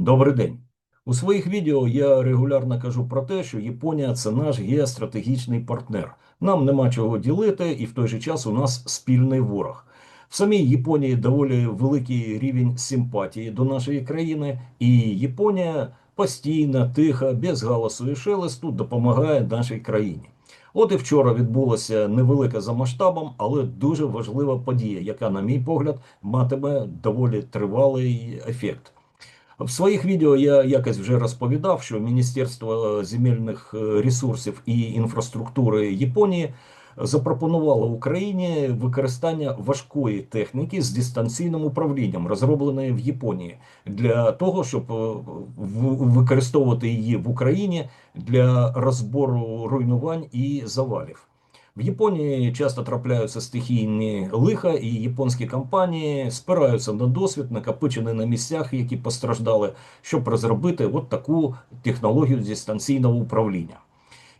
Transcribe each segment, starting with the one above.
Добрий день. У своїх відео я регулярно кажу про те, що Японія це наш геостратегічний партнер. Нам нема чого ділити, і в той же час у нас спільний ворог. В самій Японії доволі великий рівень симпатії до нашої країни, і Японія постійно, тихо, без галасу і шелесту допомагає нашій країні. От і вчора відбулася невелика за масштабом, але дуже важлива подія, яка, на мій погляд, матиме доволі тривалий ефект. В своїх відео я якось вже розповідав, що Міністерство земельних е, ресурсів і інфраструктури Японії запропонувало Україні використання важкої техніки з дистанційним управлінням, розробленої в Японії, для того, щоб використовувати її в Україні для розбору руйнувань і завалів. В Японії часто трапляються стихійні лиха, і японські компанії спираються на досвід, накопичений на місцях, які постраждали, щоб розробити от таку технологію дистанційного управління.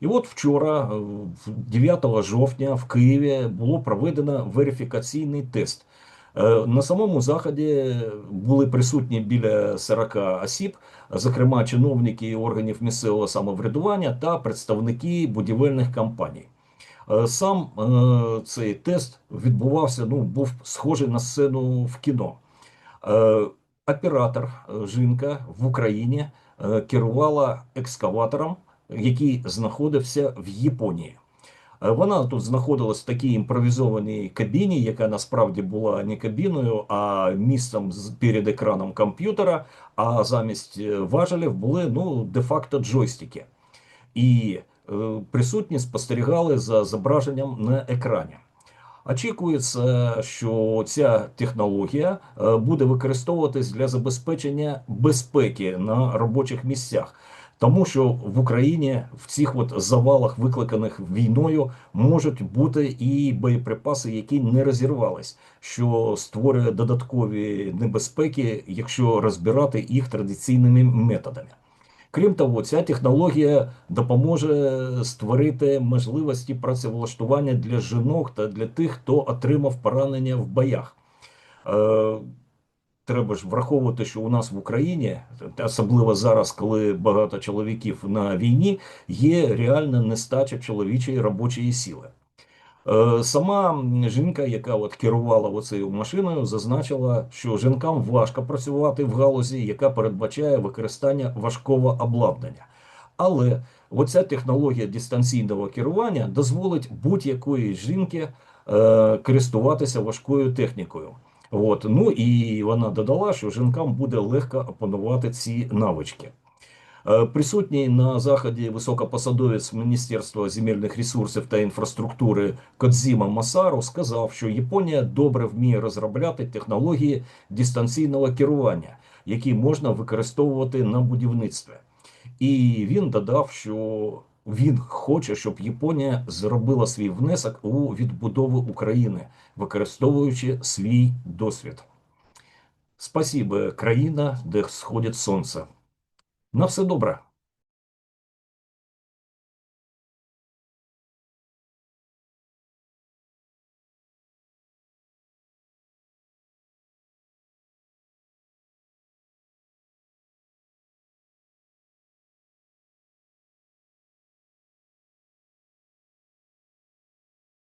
І от вчора, е, 9 жовтня, в Києві було проведено верифікаційний тест. Е, На самому заході були присутні біля 40 осіб, зокрема чиновники органів місцевого самоврядування та представники будівельних компаній. Е, Сам е, цей тест відбувався, ну, був схожий на сцену в кіно. Е, Оператор, жінка в Україні керувала екскаватором, який знаходився в Японії. Вона тут знаходилась в такій імпровізованій кабіні, яка насправді була не кабіною, а місцем перед екраном комп'ютера. А замість важелів були ну, де-факто джойстики. І присутні спостерігали за зображенням на екрані. Очікується, що ця технологія е, буде використовуватись для забезпечення безпеки на робочих місцях. Тому що в Україні в цих от завалах, викликаних війною, можуть бути і боєприпаси, які не розірвались, що створює додаткові небезпеки, якщо розбирати їх традиційними методами. Крім того, ця технологія допоможе створити можливості працевлаштування для жінок та для тих, хто отримав поранення в боях. Е, Треба ж враховувати, що у нас в Україні, особливо зараз, коли багато чоловіків на війні, є реальна нестача чоловічої робочої сили. Е, Сама жінка, яка от керувала оцею машиною, зазначила, що жінкам важко працювати в галузі, яка передбачає використання важкого обладнання. Але оця технологія дистанційного керування дозволить будь-якої жінки е, користуватися важкою технікою. От. Ну і вона додала, що жінкам буде легко опанувати ці навички. Е, Присутній на заході високопосадовець Міністерства земельних ресурсів та інфраструктури Кодзіма Масару сказав, що Японія добре вміє розробляти технології дистанційного керування, які можна використовувати на будівництві. І він додав, що він хоче, щоб Японія зробила свій внесок у відбудову України, використовуючи свій досвід. Спасибо, країна, де сходить сонце. На все добре.